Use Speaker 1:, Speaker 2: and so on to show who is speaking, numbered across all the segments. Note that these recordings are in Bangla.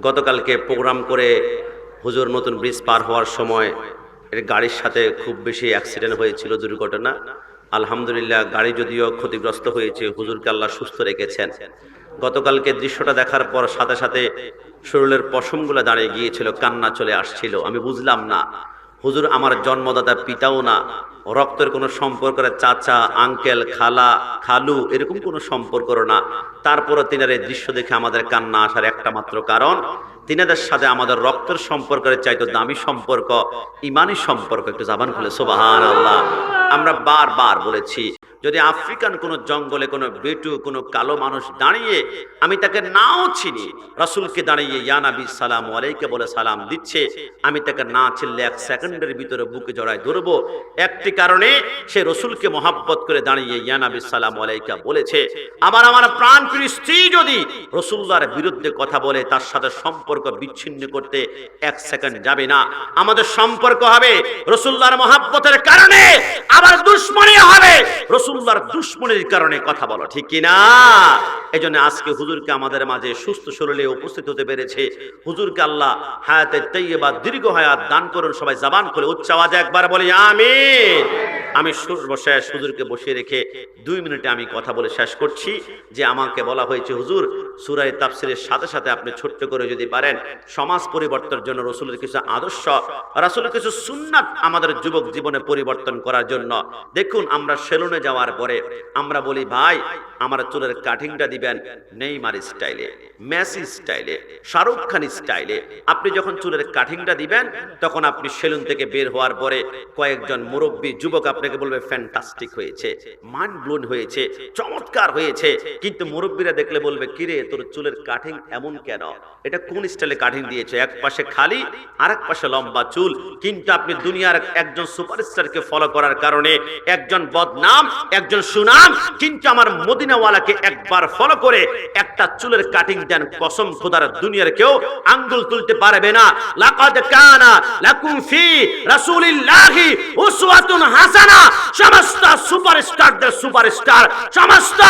Speaker 1: গতকালকে প্রোগ্রাম করে হুজুর নতুন ব্রিজ পার হওয়ার সময় এর গাড়ির সাথে খুব বেশি অ্যাক্সিডেন্ট হয়েছিল দুর্ঘটনা। আলহামদুলিল্লাহ, গাড়ি যদিও ক্ষতিগ্রস্ত হয়েছে, হুজুরকে আল্লাহ সুস্থ রেখেছেন। গতকালকে দৃশ্যটা দেখার পর সাথে সাথে শরীরের পশমগুলো দাঁড়িয়ে গিয়েছিল, কান্না চলে আসছিল। আমি বুঝলাম না হুজুর, আমার জন্মদাতা পিতাও না। রক্তের কোনো সম্পর্কের চাচা, আঙ্কেল, খালা, খালু এরকম কোনো সম্পর্ক না। তারপরে তিনার এই দৃশ্য দেখে আমাদের কান্না আসার একটা মাত্র কারণ, তিনাদের সাথে আমাদের রক্তের সম্পর্কের চাইতো দামি সম্পর্ক, ইমানি সম্পর্ক, একটু জাবান খুলে সোবাহান আল্লাহ আমরা বারবার বলেছি যদি আফ্রিকান কোন জঙ্গলে কোনো বেটু, কোনো কালো মানুষ দাঁড়িয়ে আমি তাকে নাও চিনি, রাসূলকে দাঁড়িয়ে ইয়া নবী সালাম আলাইকে বলে সালাম দিচ্ছে, আমি তাকে না চিনলে এক সেকেন্ডের ভিতরে বুকে জড়ায় ধরবো। একটি কারণে সে রসুলকে মহাব্বত করে দাঁড়িয়ে ইয়া নবী সালাম আলাইকা বলেছে, আবার আমার প্রাণ স্ত্রী যদি রসুল্লাহর বিরুদ্ধে কথা বলে, তার সাথে সম্পর্ক বিচ্ছিন্ন করতে এক সেকেন্ড যাবে না। আমাদের সম্পর্ক হবে রসুল্লাহর মহাব্বতের কারণে, আবার দুশ্মনী হবে রসুল্লাহর দুশ্মনের কারণে কথা বলো, ঠিক কিনা? এই জন্য আজকে হুজুরকে আমাদের মাঝে সুস্থ শরীরে উপস্থিত হতে পেরেছে। হুজুরকে আল্লাহ হায়াতের তৈয়ে তৈবা দীর্ঘ হায়াত দান করুন, সবাই জবান করে উচ্চ আওয়াজে একবার বলি আমি আমি সর্বশেষ হুজুরকে বসিয়ে রেখে দুই মিনিটে আমি কথা বলে শেষ করছি। যে আমাকে বলা হয়েছে, হুজুর সুরাই তাফসিরের সাথে সাথে আপনি ছোট্ট করে যদি পারেন, সমাজ পরিবর্তনের জন্য রসুলের কিছু আদর্শ, রাসুলের কিছু সুন্নাত আমাদের যুবক জীবনে পরিবর্তন করার জন্য। দেখুন, আমরা সেলুনে যাওয়ার পরে আমরা বলি, ভাই, আমার চুলের কাটিংটা দিবেন নেইমার স্টাইলে, মেসি স্টাইলে, শাহরুখ খান স্টাইলে। আপনি যখন চুলের কাটিংটা দিবেন, তখন আপনি সেলুন থেকে বের হওয়ার পরে কয়েকজন মুরব্বী যুবক আপনাকে বলবে, ফ্যান্টাস্টিক হয়েছে মাইন্ড ব্লোন হয়েছে, চমৎকার হয়েছে। কিন্তু মুরব্বীরা দেখলে বলবে, কিরে তোর চুলের কাটিং এমন কেন? এটা কোন স্টাইলে কাটিং দিয়েছে? এক পাশে খালি আর এক পাশে লম্বা চুল। কিন্তু আপনি দুনিয়ার একজন সুপারস্টারকে ফলো করার কারণে একজন বদনাম, একজন সুনাম, কিন্তু আমার মদিনাওয়ালাকে একবার ফলো করে একটা চুলের কাটিং দেন, কসম খোদার দুনিয়ার কেউ আঙ্গুল তুলতে পারবে না। লাকাদ কানা লাকুম ফি রাসূলিল্লাহি উসওয়াতুন হাসানা। সমস্ত সুপারস্টারদের সুপারস্টার সমস্ত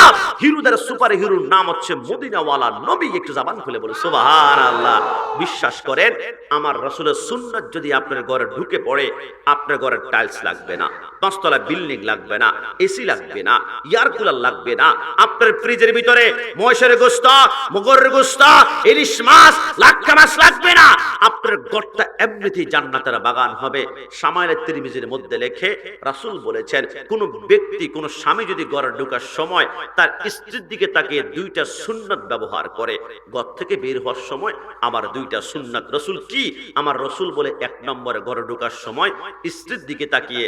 Speaker 1: হিরোদের সুপার হিরোর নাম হচ্ছে মদিনাওয়ালা নবী একটু জবান খুলে বলে, সুবহানাল্লাহ, বিশ্বাস করেন, আমার রাসূলের সুন্নাত যদি আপনার ঘরে ঢুকে পড়ে, আপনার টাইলস লাগবে না পাঁচতলা বিল্ডিং লাগবে না এসি লাগবে না কুলার লাগবে না, আপনার ফ্রিজের ভিতরে ইলিশ মাছ, লাক্কা মাছ লাগবে না, আপনার ঘরটা এমনিতেই জান্নাতের বাগান হবে। সামাইলের মধ্যে লেখে, রাসূল বলেছেন, কোন ব্যক্তি, কোন স্বামী যদি ঘরে ঢোকার সময় তার স্ত্রীর দিকে তাকিয়ে দুইটা সুন্নাত ব্যবহার করে। ঘর থেকে বের হওয়ার সময় আমার দুইটা সুন্নাত রসুল কি? আমার রসুল বলে এক নম্বরে ঘরে ঢোকার সময় স্ত্রীর দিকে তাকিয়ে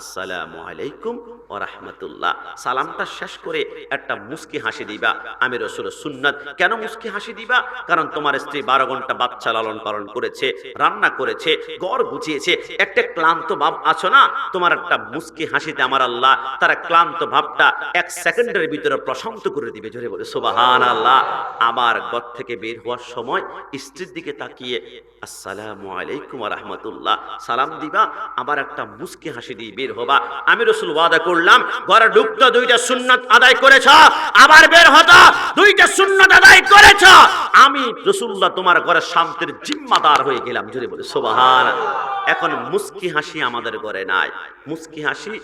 Speaker 1: আসসালামু আলাইকুম ও রাহমাতুল্লাহ। সালামটা শেষ করে একটা মুস্কি হাসি দিবা। আমি রসুল সুন্নাত। কেন মুস্কি হাসি দিবা? কারণ তোমার স্ত্রী বারো ঘণ্টা বাচ্চা লালন পালন করেছে, রান্না করেছে গড় গুছিয়েছে। একটা ক্লান্ত ভাব আছো না? তোমার একটা মুস্কি হাসিতে আমার আল্লাহ তার ক্লান্ত ভাবটা এক সেকেন্ডের ভিতরে প্রশান্ত করে দিবে। জোরে বলে সুবাহান আল্লাহ আবার ঘর থেকে বের হওয়ার সময় স্ত্রীর দিকে তাকিয়ে, আসসালামু আলাইকুম রাহমাতুল্লাহ। সালাম দিবা, আবার একটা মুস্কি হাসি দিয়ে বের হবা। আমি রসুল ওয়াদা করলাম, ঘরে ঢুকতো দুইটা সুন্নত আদায় করেছ, আবার বের হতো দুইটা সুন্নত আদায় করেছ। আমি রসুল্লাহ তোমার ঘরে শান্তির জিম্মাদার হয়ে গেলাম জুড়ে বলে সোবাহান এখন মুস্কি হাসি আমাদের ঘরে নাই। মুস্কি হাসি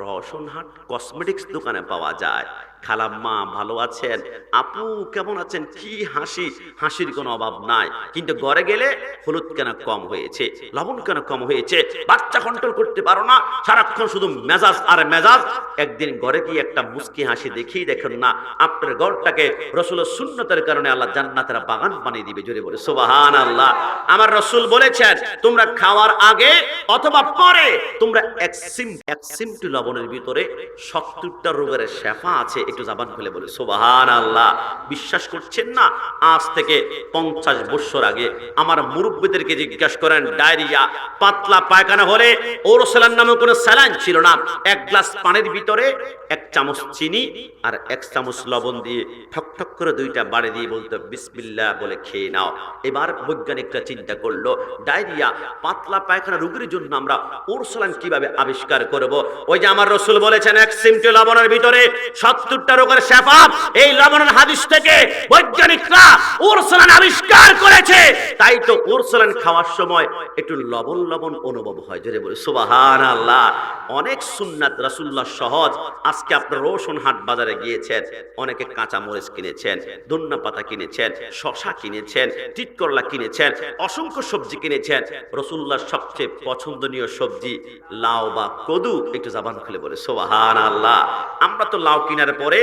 Speaker 1: রসনহাট কসমেটিক্স দোকানে পাওয়া যায়। খালাম্মা ভালো আছেন? আপু, কেমন আছেন? কি হাসি? হাসির কোনো অভাব নাই। কিন্তু ঘরে গেলে হলুদ কেন কম হয়েছে? লবণ কেন কম হয়েছে? বাচ্চা কন্ট্রোল করতে পারো না। সারাক্ষণ শুধু মেজাজ আর মেজাজ। একদিন ঘরে গিয়ে একটা মুস্কি হাসি দেখেই দেখেন না, আপনার ঘরটাকে রসুল শূন্যতার কারণে আল্লাহ জান্নাতের বাগান বানিয়ে দিবে। জোরে বলে সোবাহান আল্লাহ আমার রসুল বলেছেন, তোমরা খাওয়ার আগে অথবা পরে তোমরা এক সিম, এক সিমটি লবণের ভিতরে সত্তরটা রোগের শেফা আছে, একটু জাবান খুলে বলে। সোবাহান আল্লাহ বিশ্বাস করছেন না? আজ থেকে পঞ্চাশ বছর আগে আমার মুরব্বীদেরকে জিজ্ঞাসা করেন, ডায়রিয়া, পাতলা পায়খানা হলে ওরসালান নামে কোনো স্যালাইন ছিল না? এক গ্লাস পানির ভিতরে এক চামচ চিনি আর এক চামচ লবণ দিয়ে ঠক ঠক করে দুইটা বাড়ি দিয়ে বলতো, বিসমিল্লাহ বলে খেয়ে নাও। এবার বৈজ্ঞানিকরা চিন্তা করল, ডায়রিয়া, পাতলা পায়খানা রোগের জন্য আমরা ওরসালান কীভাবে আবিষ্কার করব? ওই যে আমার রসুল বলেছেন, এক সিমটি লবণের ভিতরে সত্তরটা রোগের শেফা এই লবণের হাদিস থেকে বৈজ্ঞানিকরা ওরসালান আবিষ্কার করেছে। তাই তো ওরসলান খাওয়ার সময় একটু লবণ লবণ অনুভব হয়। জোরে বলে সুবাহান আল্লাহ অনেক সুন্নাত রাসুল্লাহ সহজ। আজকে আপনার রোশন হাট বাজারে গিয়েছেন, অনেকে কাঁচা মরিচ কিনেছেন ধন্যা পাতা কিনেছেন শশা কিনেছেন টিটকরলা কিনেছেন, অসংখ্য সবজি কিনেছেন। রসুল্লাহর সবচেয়ে পছন্দনীয় সবজি লাউ বা কদু। একটু জাবান খুলে বলে সোবাহান আল্লাহ আমরা তো লাউ কিনার পরে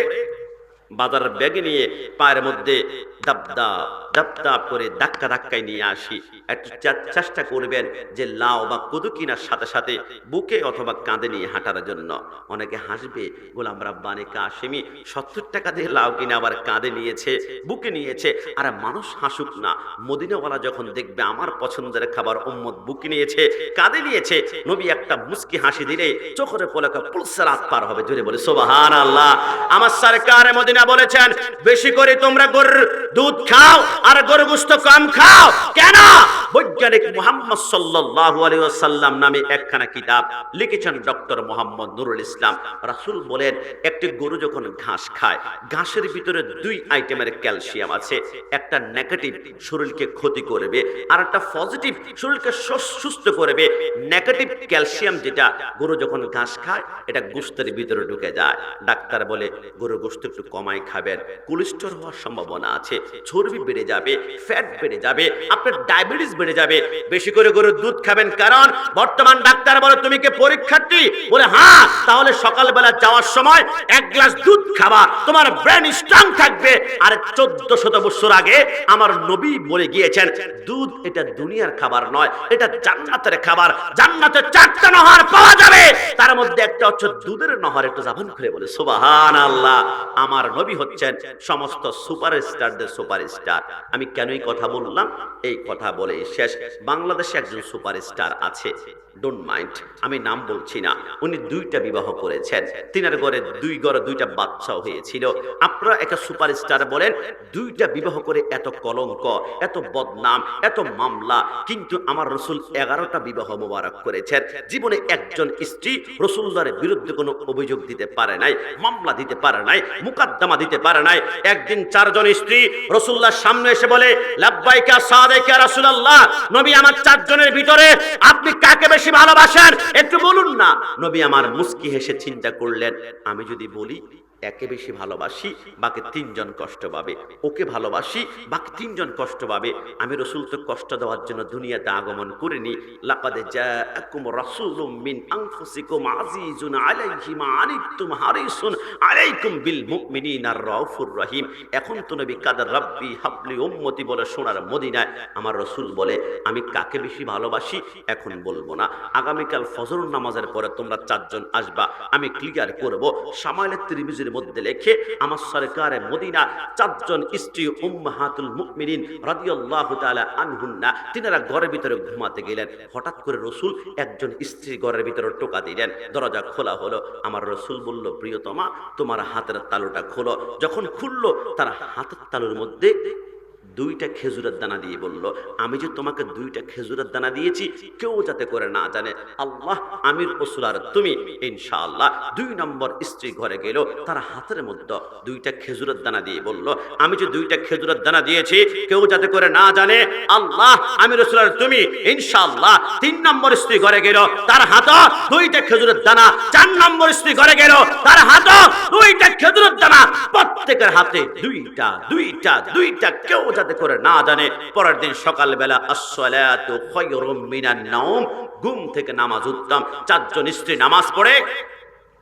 Speaker 1: বাজারের ব্যাগে নিয়ে পায়ের মধ্যে দাপ দাপ দাপ দাপ করে ধাক্কা ধাক্কায় নিয়ে আসি। একটু চেষ্টা করবেন যে লাউ বা কদু কিনার সাথে সাথে বুকে অথবা কাঁধে নিয়ে হাঁটার জন্য। অনেকে হাসবে, গোলাম রাব্বানি কাশেমি সত্তর টাকা দিয়ে লাউ কিনে আবার কাঁধে নিয়েছে, বুকে নিয়েছে। আর মানুষ হাসুক না। মদিনাওয়ালা যখন দেখবে আমার পছন্দের খাবার উম্মত বুকে নিয়েছে, কাঁধে নিয়েছে, নবী একটা মুস্কি হাসি দিলে চোখের পলকা পুলসের হাত পার হবে। জোরে বলে সোবাহান আল্লাহ আমার সরকার মদিনা বলেছেন, বেশি করে তোমরা গরুর দুধ খাও আর গরু গোস্ত কম খাও। কেন? বৈজ্ঞানিক মোহাম্মদ সাল্লাল্লাহু আলাইহি নামে একখানা কিতাব লিখেছেন ডক্টর মোহাম্মদ নুরুল ইসলাম। রাসূল বলেন, একটি গরু যখন ঘাস খায়, ঘাসের ভিতরে দুই আইটেমের ক্যালসিয়াম আছে। একটা নেগেটিভ শরীরকে ক্ষতি করবে আর একটা পজিটিভ শরীরকে সুস্থ করবে। নেগেটিভ ক্যালসিয়াম যেটা, গরু যখন ঘাস খায়, এটা গোস্তের ভিতরে ঢুকে যায়। ডাক্তার বলে গরু গোস্ত একটু কমাই খাবেন। কোলেস্ট্রল হওয়ার সম্ভাবনা আছে, চর্বি বেড়ে যাবে ফ্যাট বেড়ে যাবে, আপনার ডায়াবেটিস বেড়ে যাবে। বেশি করে গরুর দুধ খাবেন কারণ বর্তমান ডাক্তার বলে তুমি কি পরীক্ষার্থী? বলে হ্যাঁ তাহলে সকালবেলা যাওয়ার সময় এক গ্লাস দুধ খাবা। তোমার ব্রেন স্ট্রং থাকবে। আর চোদ্দ শত বছর আগে আমার নবী বলে গিয়েছেন, দুধ এটা দুনিয়ার খাবার নয়, এটা জান্নাতের খাবার। জান্নাতের চারটা নহর পাওয়া যাবে। তার মধ্যে একটা হচ্ছে দুধের নহর, একটু জাবান খুলে বলে সুবাহান আল্লাহ আমার নবী হচ্ছেন সমস্ত সুপারস্টারদের সুপারস্টার। আমি কেন এই কথা বললাম? এই কথা বলে শেষ। বাংলাদেশে একজন সুপারস্টার আছে। ডোন্ট মাইন্ড আমি নাম বলছি না। উনি দুইটা বিবাহ করেছেন। তিনার ঘরে দুই ঘরে, দুইটা বাচ্চাও হয়েছিল। আপনারা একটা সুপারস্টার বলেন, দুইটা বিবাহ করে এত কলঙ্ক, এত বদনাম, এত মামলা, কিন্তু আমার রসুল এগারোটা বিবাহ মোবারক করেছেন। জীবনে একজন স্ত্রী রসুল্লার বিরুদ্ধে কোনো অভিযোগ দিতে পারে নাই, মামলা দিতে পারে নাই, মুকাদ্দমা দিতে পারে নাই। একদিন চারজন স্ত্রী রসুল্লার সামনে এসে বলে, লাব্বাইকা সাদেকা রাসূলুল্লাহ। নবী আমার চারজনের ভিতরে, আপনি কাকে বেশি ভালোবাসেন? একটু বলুন না। নবী আমার মুস্কি হেসে চিন্তা করলেন, আমি যদি বলি একে বেশি ভালোবাসি, বাকি তিনজন কষ্ট পাবে। ওকে ভালোবাসি, বাকি তিনজন কষ্ট পাবে। আমি রসুল তো কষ্ট দেওয়ার জন্য দুনিয়াতে আগমন করিনি। লাকাদে জাআকুম রাসূলুম মিন আনফুসিকুম আজিজুন আনিতুম হারিসুন আলাইকুম বিল রাউফুর রহিম। এখন তো নবী কাদের রাব্বি হাবলি উম্মতি বলে মদিনায় আমার রসুল বলে, আমি কাকে বেশি ভালোবাসি? এখন বলব না। আগামীকাল ফজর নামাজের পরে তোমরা চারজন আসবা। আমি ক্লিয়ার করব সামাইলের ত্রিমিজির মধ্যে লেখে আমার সরকারে মদিনা চারজন স্ত্রী উম্মাহাতুল মুকমিরিন রাদিয়াল্লাহু তাআলা আনহুন্না তিনারা ঘরের ভিতরে ঘুমাতে গেলেন। হঠাৎ করে রসুল একজন স্ত্রী ঘরের ভিতরে টোকা দিলেন। দরজা খোলা হলো। আমার রসুল বলল, প্রিয়তমা, তোমার হাতের তালুটা খোলো। যখন খুললো, তার হাতের তালুর মধ্যে দুইটা খেজুরের দানা দিয়ে বলল, আমি যে তোমাকে দুইটা খেজুরের দানা দিয়েছি, কেউ যাতে করে না জানে। আল্লাহ, আমির রসুল আর তুমি, ইনশাআল্লাহ। দুই নম্বর স্ত্রী ঘরে গেল, তার হাতের মধ্যে দুইটা খেজুরের দানা দিয়ে বলল, আমি যে দুইটা খেজুরের দানা দিয়েছি, কেউ যাতে করে না জানে। আল্লাহ আমি রসুল আর তুমি, ইনশাআল্লাহ। তিন নম্বর স্ত্রী ঘরে গেল, তার হাত দুইটা খেজুরের দানা। চার নম্বর স্ত্রী ঘরে গেল, তার হাত দুইটা খেজুরের দানা প্রত্যেকের হাতে, দুইটা দুইটা দুইটা কেউ যাতে করে না জানে। পরের দিন সকালবেলা, আসসালাতু ঘুম থেকে নামাজ উঠতাম চারজন স্ত্রী নামাজ পড়ে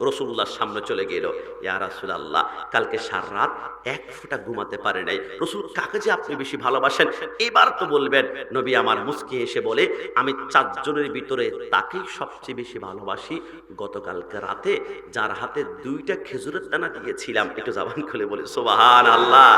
Speaker 1: রসুল্লাহর সামনে চলে গেল। ইয়া রাসূলুল্লাহ, কালকে সারা রাত এক ফোঁটা ঘুমাতে পারে নাই। রসুল কাকে যে আপনি বেশি ভালোবাসেন? এবার তো বলবেন, নবী আমার মুস্কি এসে বলে, আমি চারজনের ভিতরে তাকেই সবচেয়ে বেশি ভালোবাসি। গতকালকে রাতে যার হাতে দুইটা খেজুরের দানা দিয়েছিলাম, একটু জাবান খুলে বলে সোবাহান আল্লাহ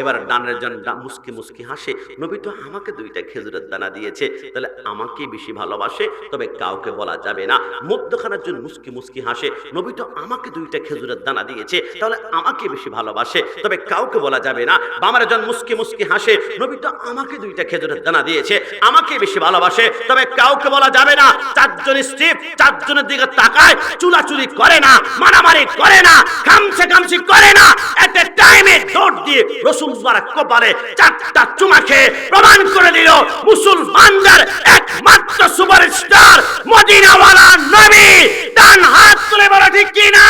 Speaker 1: এবার ডানের জন মুস্কি মুস্কি হাসে, নবী তো আমাকে দুইটা খেজুরের দানা দিয়েছে, তাহলে আমাকে বেশি ভালোবাসে? তবে কাউকে বলা যাবে না। মধ্যখানার জন্য মুস্কি মুস্কি হাসে নবী তো আমাকে দুইটা খেজুরের দানা দিয়েছে, তাহলে আমাকে বেশি ভালোবাসে। তবে কাউকে বলা যাবে না, বামার জন মুস্কি মুস্কি হাসে, নবী তো আমাকে দুইটা খেজুরের দানা দিয়েছে, আমাকে বেশি ভালোবাসে। তবে কাউকে বলা যাবে না, চারজন স্ত্রী চারজনের দিকে তাকায়, চুলাচুলি করে না, মারামারি করে না খামছে খামছি করে না। এট এ টাইমে দৌড় দিয়ে রসুল কপালে চারটা চুমা খেয়ে প্রমাণ করে দিল, মুসলমানদের একমাত্র সুপারস্টার ডান হাত তুলে বলা ঠিক কিনা?